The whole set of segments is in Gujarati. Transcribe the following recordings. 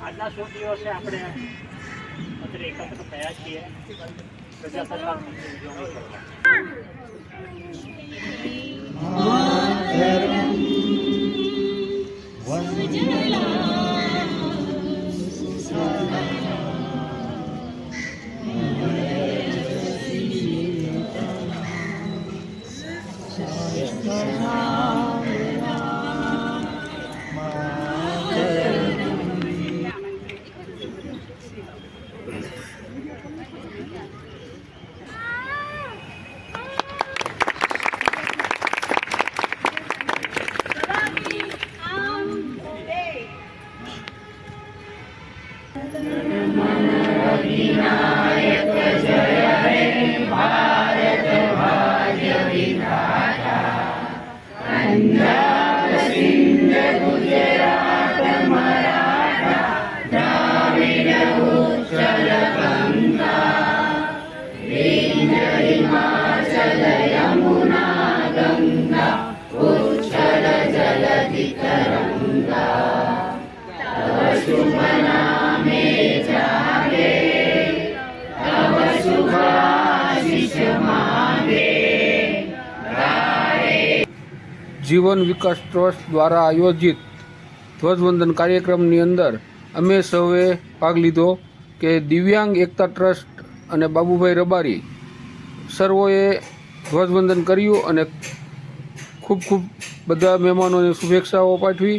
આજના શું દિવસે આપણે અત્યારે એકત્ર થયા છીએ? પ્રજાસત્તાક ઉજવણી કરવા. 是啊。જીવન વિકાસ ટ્રસ્ટ દ્વારા આયોજિત ધ્વજવંદન કાર્યક્રમની અંદર અમે સૌએ ભાગ લીધો કે દિવ્યાંગ એકતા ટ્રસ્ટ અને બાબુભાઈ રબારી સર્વોએ ધ્વજવંદન કર્યું અને ખૂબ ખૂબ બધા મહેમાનોને શુભેચ્છાઓ પાઠવી.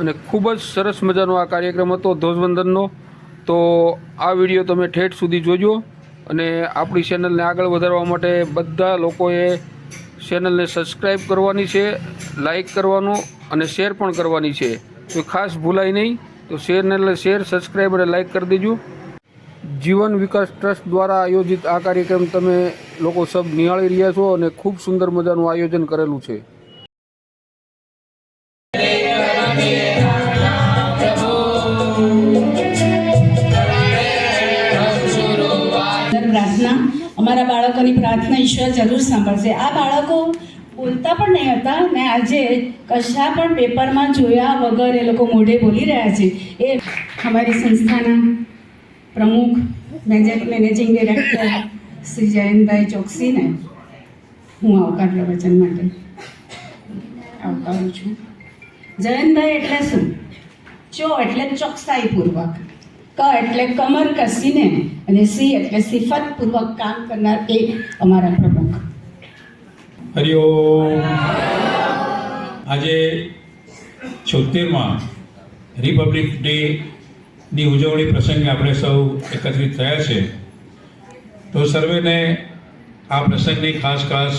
અને ખૂબ જ સરસ મજાનો આ કાર્યક્રમ હતો ધ્વજવંદનનો. તો આ વીડિયો તમે ઠેઠ સુધી જોજો અને આપણી ચેનલને આગળ વધારવા માટે બધા લોકોએ ચેનલને સબસ્ક્રાઈબ કરવાની છે, લાઇક કરવાનું અને શેર પણ કરવાની છે. તો ખાસ ભૂલાય નહીં, તો શેરને શેર સબસ્ક્રાઈબ અને લાઇક કરી દેજો. જીવન વિકાસ ટ્રસ્ટ દ્વારા આયોજિત આ કાર્યક્રમ તમે લોકો સબ નિહાળી રહ્યા છો અને ખૂબ સુંદર મજાનું આયોજન કરેલું છે. અમારા બાળકોની પ્રાર્થના ઈશ્વર જરૂર સાંભળશે. આ બાળકો બોલતા પણ નહીં હતા. ને આજે કશા પણ પેપરમાં જોયા વગર એ લોકો મોઢે બોલી રહ્યા છે. એ અમારી સંસ્થાના પ્રમુખ manage managing director Shri Jayantbhai ચોકસીને હું આવકાર પ્રવચન માટે આવકારું છું. જયંતભાઈ એટલે શું? ચો એટલે ચોકસાઈપૂર્વક. ક એટલે કમર કસીને અને સી એટલે સિફતપૂર્વક કામ કરનાર એ અમારા પ્રમુખ. હરિઓમ. આજે છોતેરમાં રિપબ્લિક ડે ની ઉજવણી પ્રસંગે આપણે સૌ એકત્રિત થયા છે. તો સર્વેને આ પ્રસંગની ખાસ ખાસ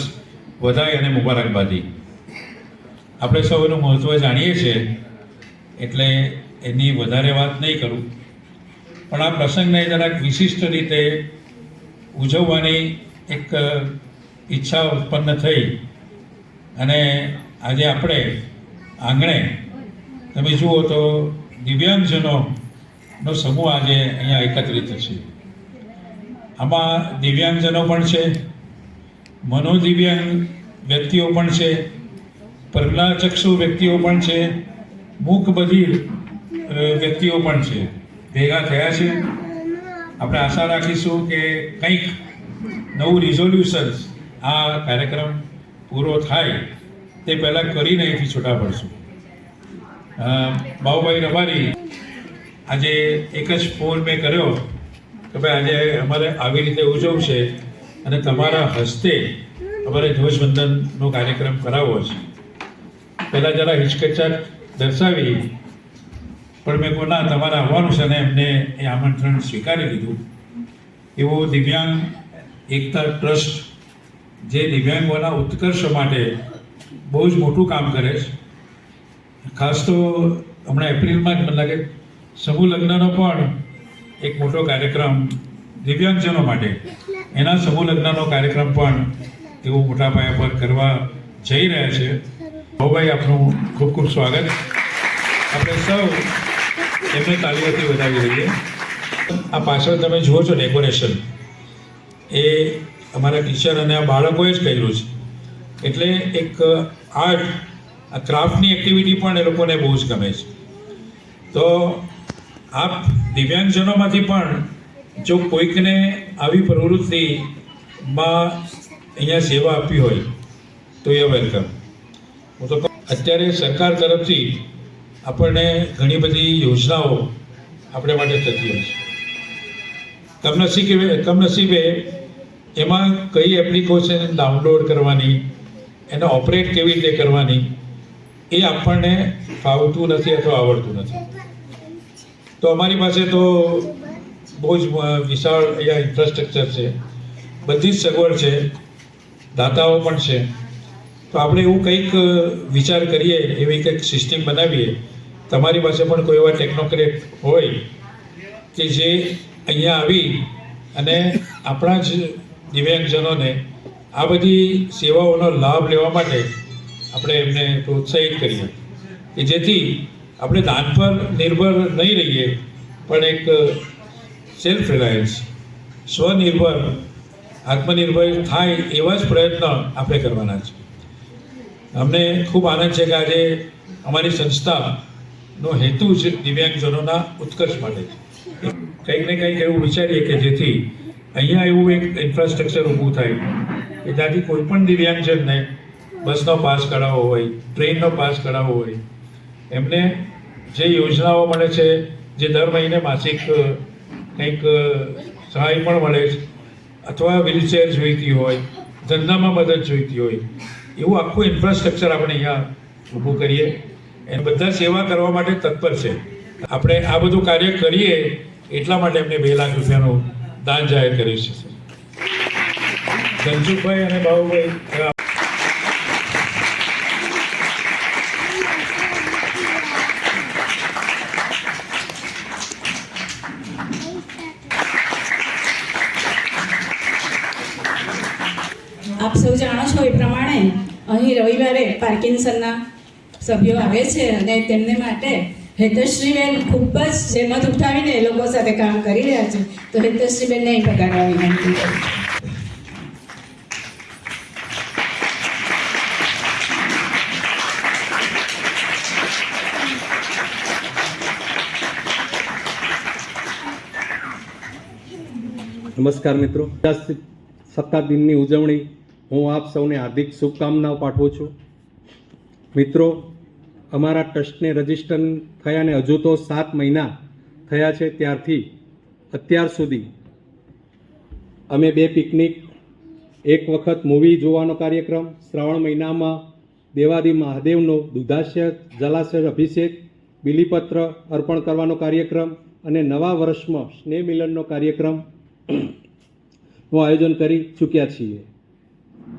વધાઈ અને મુબારકબાદી આપણે સૌ એનું મહત્ત્વ જાણીએ છીએ. એટલે એની વધારે વાત નહીં કરું. પણ આ પ્રસંગને જરાક વિશિષ્ટ રીતે ઉજવવાની એક ઈચ્છા ઉત્પન્ન થઈ. અને આજે આપણે આંગણે તમે જુઓ તો દિવ્યાંગજનોનો સમૂહ આજે અહીંયા એકત્રિત છે. આમાં દિવ્યાંગજનો પણ છે, મનોદિવ્યાંગ વ્યક્તિઓ પણ છે પ્રજ્ઞાચક્ષુ વ્યક્તિઓ પણ છે મૂક બધિર વ્યક્તિઓ પણ છે. ભેગા થયા છે. આપણે આશા રાખીશું કે કંઈક નવું રિઝોલ્યુશન આ કાર્યક્રમ પૂરો થાય તે પહેલાં કરીને અહીંથી છૂટા પડશું. બાહુભાઈ રબારી, આજે એક જ ફોન મેં કર્યો કે ભાઈ આજે અમારે આવી રીતે ઉજવશે અને તમારા હસ્તે અમારે ધ્વજવંદનનો કાર્યક્રમ કરાવવો છે. પહેલાં જરા હિચકચાટ દર્શાવી પણ મેં કહું ના, તમારે આવવાનું છે. અને એમને એ આમંત્રણ સ્વીકારી લીધું. એવો દિવ્યાંગ એકતા ટ્રસ્ટ જે દિવ્યાંગોના ઉત્કર્ષ માટે બહુ જ મોટું કામ કરે છે. ખાસ તો હમણાં એપ્રિલમાં જ મને લાગે, સમૂહ લગ્નનો પણ એક મોટો કાર્યક્રમ દિવ્યાંગજનો માટે. એના સમૂહ લગ્નનો કાર્યક્રમ પણ તેઓ મોટા પાયા પર કરવા જઈ રહ્યા છે. ભાઈ આપનું ખૂબ ખૂબ સ્વાગત. આપણે સૌ એમને તાલીઓથી વધાવી દઈએ આ પાછળ તમે જુઓ છો ડેકોરેશન એ અમારા ટીચર અને આ બાળકોએ જ કર્યું છે. એટલે એક આર્ટ આ ક્રાફ્ટની એક્ટિવિટી પણ એ લોકોને બહુ જ ગમે છે. તો આપ દિવ્યાંગજનોમાંથી પણ જો કોઈકને આવી પ્રવૃત્તિમાં અહીંયા સેવા આપી હોય, તો એ વેલકમ હું તો અત્યારે સરકાર તરફથી આપણને ઘણી બધી યોજનાઓ આપણે માટે થતી હોય છે. કમનસીબે કમનસીબે એમાં કઈ એપ્લિકેશન ડાઉનલોડ કરવાની, એને ઓપરેટ કેવી રીતે કરવાની, એ આપણને ફાવતું નથી અથવા આવડતું નથી. તો અમારી પાસે તો બહુ જ વિશાળ અહીંયા ઇન્ફ્રાસ્ટ્રક્ચર છે. બધી જ સગવડ છે. દાતાઓ પણ છે. તો આપણે એવું કંઈક વિચાર કરીએ, એવી કંઈક સિસ્ટમ બનાવીએ. તમારી પાસે પણ કોઈ એવા ટેકનોક્રેટ હોય કે જે અહીંયા આવી અને આપણા જ દિવ્યાંગજનોને આ બધી સેવાઓનો લાભ લેવા માટે આપણે એમને પ્રોત્સાહિત કરીએ. કે જેથી આપણે દાન પર નિર્ભર નહીં રહીએ, પણ એક સેલ્ફ રિલાયન્સ સ્વનિર્ભર, આત્મનિર્ભર થાય એવા જ પ્રયત્ન આપણે કરવાના છે. અમને ખૂબ આનંદ છે કે આજે અમારી સંસ્થાનો હેતુ જ દિવ્યાંગજનોના ઉત્કર્ષ માટે. છે કંઈક ને કંઈક એવું વિચારીએ કે જેથી અહીંયા એવું એક ઇન્ફ્રાસ્ટ્રક્ચર ઊભું થાય, કે ત્યાંથી કોઈ પણ દિવ્યાંગજનને બસનો પાસ કઢાવવો હોય, ટ્રેનનો પાસ કઢાવવો હોય, એમને જે યોજનાઓ મળે છે, જે દર મહિને માસિક કંઈક સહાય પણ મળે છે, અથવા વ્હીલચેર જોઈતી હોય, ધંધામાં મદદ જોઈતી હોય એવું આખું ઇન્ફ્રાસ્ટ્રક્ચર આપણે અહીંયા ઊભું કરીએ. એને બધા સેવા કરવા માટે તત્પર છે. આપણે આ બધું કાર્ય કરીએ એટલા માટે એમને બે લાખ રૂપિયાનું દાન જાહેર કર્યું છે. ધનસુખભાઈ અને બાબુભાઈ અ, આપ સૌ જાણો છો એ પ્રમાણે અહીં રવિવારે પાર્કિન્સનના સભ્યો આવે છે અને તેમને માટે હેતશ્રીબેન ખૂબ જ જહેમત ઉઠાવીને એ લોકો સાથે કામ કરી રહ્યા છે. તો હેતશ્રીબેનને અહીં પધારવા વિનંતી કરું નમસ્કાર મિત્રો. સત્તા દિનની ઉજવણી. હું આપ સૌને હાર્દિક શુભકામનાઓ પાઠવું છું. મિત્રો, અમારા ટ્રસ્ટને રજિસ્ટર થયાને હજુ તો સાત મહિના થયા છે, ત્યારથી અત્યાર સુધી અમે બે પિકનિક, એક વખત મૂવી જોવાનો કાર્યક્રમ, શ્રાવણ મહિનામાં દેવાદી મહાદેવનો દુધાશય, જલાશય અભિષેક, બિલીપત્ર અર્પણ કરવાનો કાર્યક્રમ અને નવા વર્ષમાં સ્નેહ મિલનનો કાર્યક્રમનું આયોજન કરી ચૂક્યા છીએ.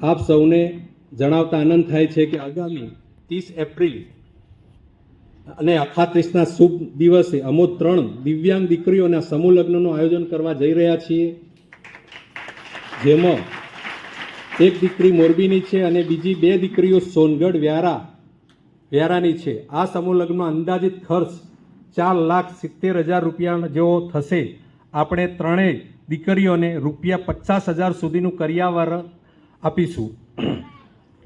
આપ સૌને જણાવતા આનંદ થાય છે કે આગામી ત્રીસ એપ્રિલ. અને અખાત્રીસના શુભ દિવસે અમો ત્રણ દિવ્યાંગ દીકરીઓના સમૂહ લગ્નનું આયોજન કરવા જઈ રહ્યા છીએ. જેમાં એક દીકરી મોરબીની છે અને બીજી બે દીકરીઓ સોનગઢ વ્યારા, વ્યારાની છે. આ સમૂહ લગ્નનો અંદાજિત ખર્ચ ચાર લાખ સિત્તેર હજાર રૂપિયા જેવો થશે. આપણે ત્રણેય દીકરીઓને રૂપિયા પચાસ હજાર સુધીનું કરિયાવર આપીશું.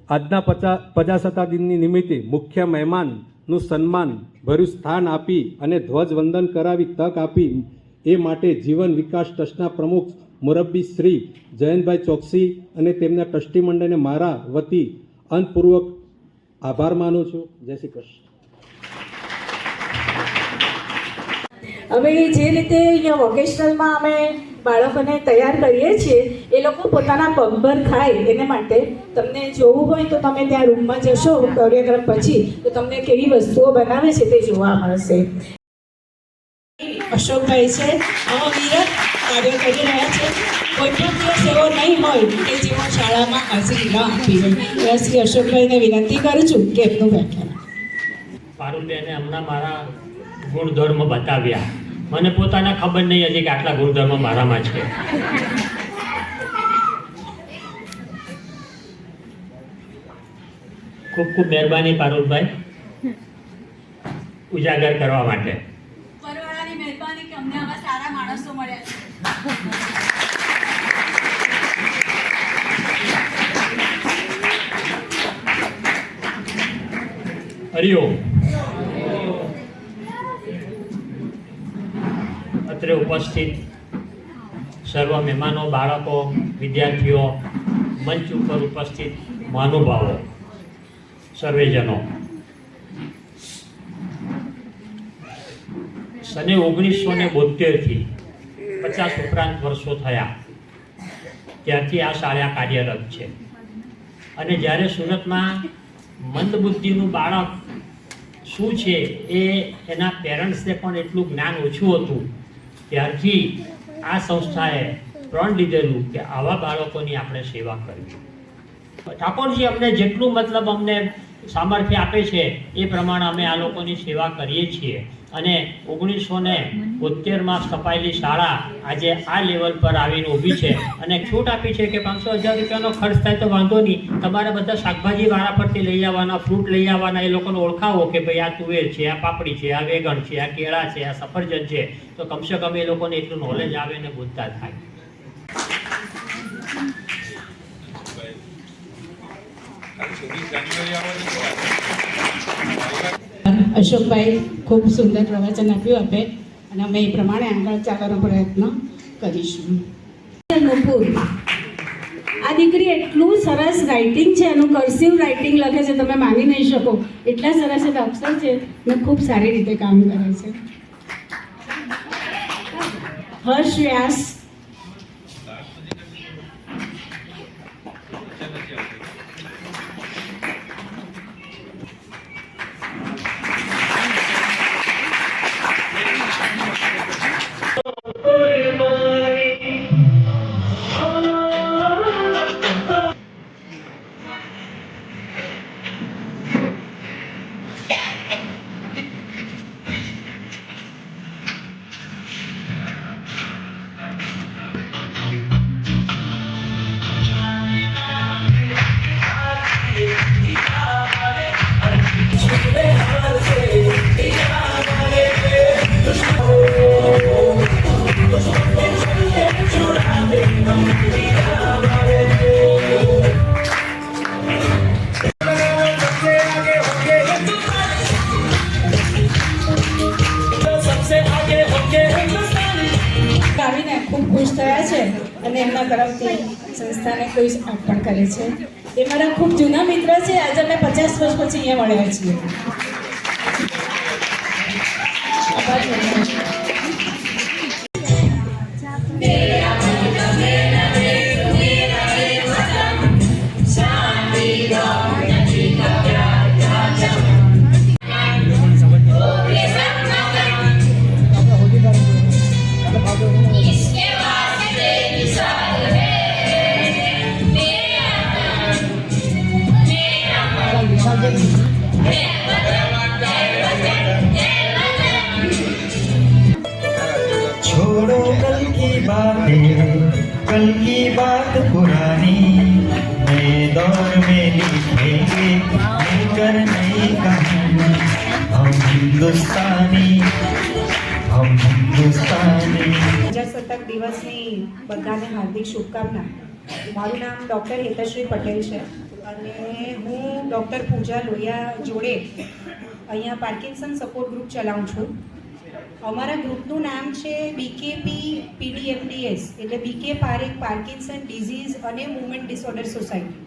આજના પચા પ્રજાસત્તાક દિનની નિમિત્તે મુખ્ય મહેમાનનું સન્માન, ભર્યું સ્થાન આપી અને ધ્વજવંદન કરાવી તક આપી એ માટે જીવન વિકાસ ટ્રસ્ટના પ્રમુખ મુરબ્બી શ્રી જયંતભાઈ ચોકસી અને તેમના ટ્રસ્ટી મંડળને મારા વતી અંતપૂર્વક આભાર માનું છું. જય શ્રી કૃષ્ણ. હવે જે રીતે અહીંયા વોકેશનલમાં અમે બાળકોને તૈયાર કરીએ છીએ, એ લોકો પોતાના પગભર ખાય એને માટે. તમને જોવું હોય તો તમે ત્યાં રૂમમાં જશો કાર્યક્રમ પછી, તો તમને કેવી વસ્તુઓ બનાવે છે તે જોવા મળશે. અશોકભાઈ છે અવિરત કાર્ય કરી રહ્યા છે. કોઈ પણ દિવસ એવો નહીં હોય કે જેઓ શાળામાં હાજરી ન આપી હોય. શ્રી અશોકભાઈને વિનંતી કરું છું કે એમનું વ્યાખ્યાન. પારુલબેને હમણાં મારા ગુણધર્મ બતાવ્યા. મને પોતાને ખબર નહીં હતી કે આટલા ગુણધર્મ મારામાં છે. ખૂબ ખૂબ મહેરબાની પારુલભાઈ ઉજાગર કરવા માટે. માણસો મળ્યા છે. હરિઓમ. અત્રે ઉપસ્થિત સર્વ મહેમાનો, બાળકો, વિદ્યાર્થીઓ, મંચ ઉપર ઉપસ્થિત મહાનુભાવો, સર્વેજનો. સને ઓગણીસો ને બોતેરથી પચાસ ઉપરાંત વર્ષો થયા. ત્યારથી આ શાળા કાર્યરત છે. અને જ્યારે સુરતમાં મંદબુદ્ધિનું બાળક શું છે એ એના પેરેન્ટ્સને પણ એટલું જ્ઞાન ઓછું હતું ત્યારથી આ સંસ્થાએ પ્રણ લીધેલું કે આવા બાળકોની આપણે સેવા કરવી. ઠાકોરજી, અમને જેટલું મતલબ અમને સામર્થ્ય આપે છે, એ પ્રમાણે અમે આ લોકોની સેવા કરીએ છીએ. અને ઓગણીસો ને બોતેરમાં સ્થપાયેલી શાળા આજે આ લેવલ પર આવીને ઊભી છે. અને છૂટ આપી છે કે પાંચસો હજાર રૂપિયાનો ખર્ચ થાય તો વાંધો નહીં. તમારે બધા શાકભાજી વાળા પરથી લઈ આવવાના ફ્રૂટ લઈ આવવાના, એ લોકોને ઓળખાવો કે ભાઈ આ તુવેર છે, આ પાપડી છે, આ વેગણ છે, આ કેળા છે, આ સફરજન છે. તો કમસે કમ એ લોકોને એટલું નોલેજ આવે ને બોલતા થાય. અશોકભાઈ ખૂબ સુંદર પ્રવચન આપ્યું આપે. અને અમે એ પ્રમાણે આગળ ચાલવાનો પ્રયત્ન કરીશું. નુપુર આ દીકરી એટલું સરસ રાઇટિંગ છે, એનું કર્સિવ રાઇટિંગ લખે છે, તમે માની નહીં શકો. એટલા સરસ એના અક્ષર છે ને ખૂબ સારી રીતે કામ કરે છે. હર્ષ વ્યાસ અને એમના તરફથી સંસ્થાને કોઈ અર્પણ કરે છે. એ મારા ખૂબ જૂના મિત્ર છે. આજે અમે પચાસ વર્ષ પછી અહીંયા મળ્યા છીએ. આભાર. छोड़ो कल की बातें कल की बात पुरानी नए दौर में लिखेंगे मिलकर नई कहानी हम हिंदुस्तानी हम हिंदुस्तानी પ્રજાસત્તાક દિવસની બધાને હાર્દિક શુભકામના મારું નામ ડૉક્ટર હેતશ્રી પટેલ છે અને હું ડૉક્ટર પૂજા લોહિયા જોડે અહીંયા પાર્કિન્સન સપોર્ટ ગ્રુપ ચલાવું છું અમારા ગ્રુપનું નામ છે બીકેપી પીડીએમડીએસ એટલે બીકે પારેખ પાર્કિન્સન ડિઝીઝ અને મુવમેન્ટ ડિસઓર્ડર સોસાયટી.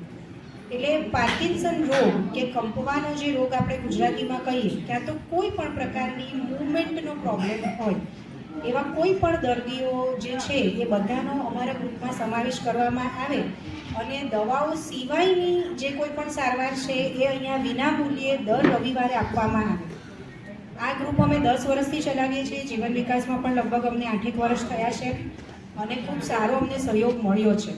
એટલે પાર્કિન્સન રોગ કે કંપવાનો જે રોગ આપણે ગુજરાતીમાં કહીએ, ત્યાં તો કોઈ પણ પ્રકારની મૂવમેન્ટનો પ્રોબ્લેમ હોય. એવા કોઈ પણ દર્દીઓ જે છે, એ બધાનો અમારા ગ્રુપમાં સમાવેશ કરવામાં આવે અને દવાઓ સિવાયની જે કોઈ પણ સારવાર છે, એ અહીંયા વિના મૂલ્યે દર રવિવારે આપવામાં આવે. આ ગ્રુપ અમે દસ વર્ષથી ચલાવીએ છીએ. જીવન વિકાસમાં પણ લગભગ અમને આઠેક વર્ષ થયા છે અને ખૂબ સારો અમને સહયોગ મળ્યો છે.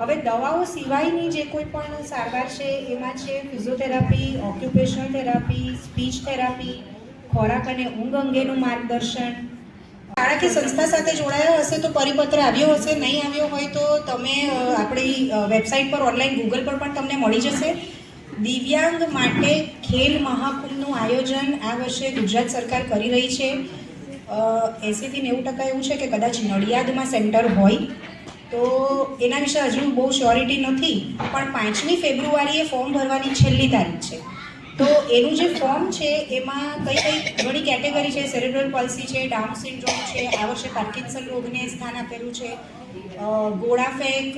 હવે દવાઓ સિવાયની જે કોઈ પણ સારવાર છે, એમાં છે physiotherapy occupational therapy speech therapy ખોરાક અને ઊંઘ અંગેનું માર્ગદર્શન. શાળાકીય સંસ્થા સાથે જોડાયા હશે તો પરિપત્ર આવ્યો હશે, નહીં આવ્યો હોય તો તમે આપણી વેબસાઇટ પર ઓનલાઈન ગૂગલ પર પણ તમને મળી જશે. દિવ્યાંગ માટે ખેલ મહાકુંભનું આયોજન આ વર્ષે ગુજરાત સરકાર કરી રહી છે. એંસીથી નેવું ટકા એવું છે કે કદાચ નડિયાદમાં સેન્ટર હોય. તો એના વિશે હજુ બહુ શ્યોરિટી નથી, પણ પાંચમી ફેબ્રુઆરીએ ફોર્મ ભરવાની છેલ્લી તારીખ છે. તો એનું જે ફોર્મ છે, એમાં કઈ કઈ ઘણી કેટેગરી છે? સેરેબ્રલ પલ્સી છે ડાઉન સિન્ડ્રોમ છે, આ વર્ષે પાર્કિન્સન રોગને સ્થાન આપેલું છે. ગોળા ફેંક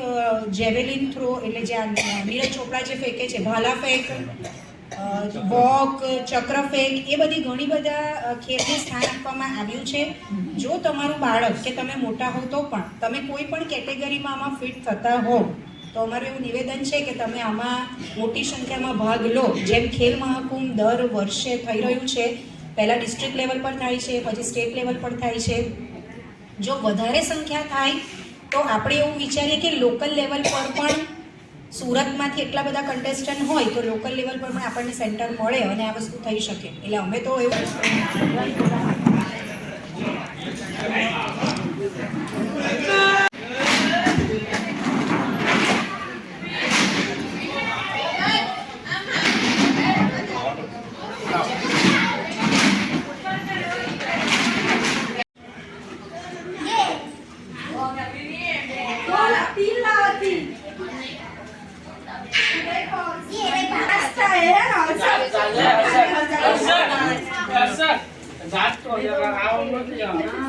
જેવેલિન થ્રો એટલે જે નીરજ ચોપડા જે ફેંકે છે, ભાલા ફેંક વોક, ચક્ર ફેંક, એ બધી ઘણી બધા ખેલને સ્થાન આપવામાં આવ્યું છે. જો તમારું બાળક કે તમે મોટા હો તો પણ, તમે કોઈ પણ કેટેગરીમાં આમાં ફિટ થતા હો તો અમારું એવું નિવેદન છે કે તમે આમાં મોટી સંખ્યામાં ભાગ લો. જેમ ખેલ મહાકુંભ દર વર્ષે થઈ રહ્યું છે, પહેલાં ડિસ્ટ્રિક્ટ લેવલ પર થાય છે, પછી સ્ટેટ લેવલ પર થાય છે. જો વધારે સંખ્યા થાય, તો આપણે એવું વિચારીએ કે લોકલ લેવલ પર પણ સુરતમાંથી એટલા બધા કન્ટેસ્ટન્ટ હોય, તો લોકલ લેવલ પર પણ આપણને સેન્ટર મળે અને આ વસ્તુ થઈ શકે. એટલે અમે તો એવું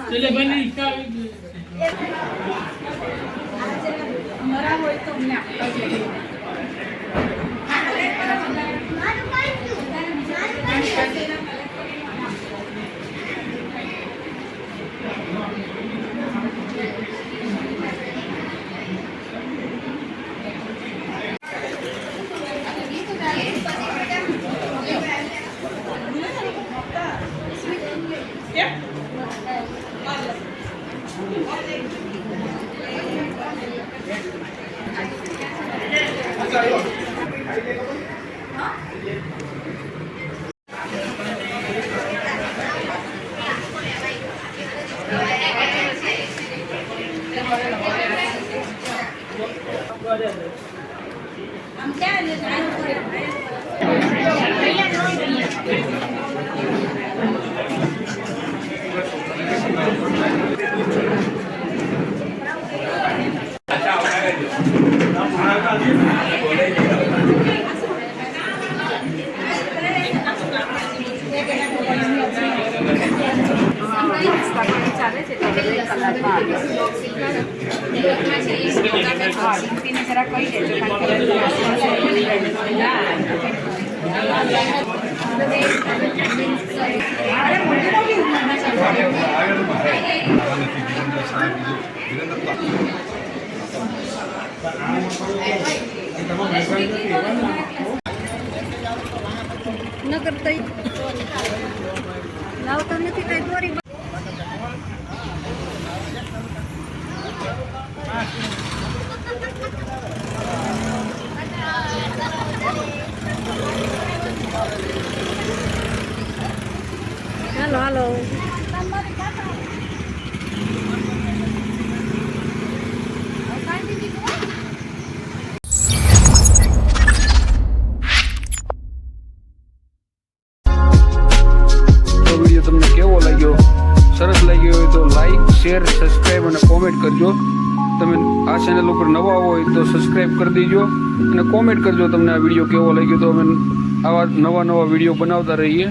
ચલે બની ઈચ્છા મરા હોય તો મને આપતા જોઈએ Thank you. નગર તઈ લાવતા નથી કઈ દોરી હાલો. તમને કેવો લાગ્યો? સરસ લાગ્યો હોય તો લાઈક શેર સબસ્ક્રાઈબ અને કોમેન્ટ કરજો. તમે આ ચેનલ ઉપર નવા હોય તો સબસ્ક્રાઈબ કરી દેજો અને કોમેન્ટ કરજો તમને આ વીડિયો કેવો લાગ્યો તો અમે આવા નવા નવા વીડિયો બનાવતા રહીએ.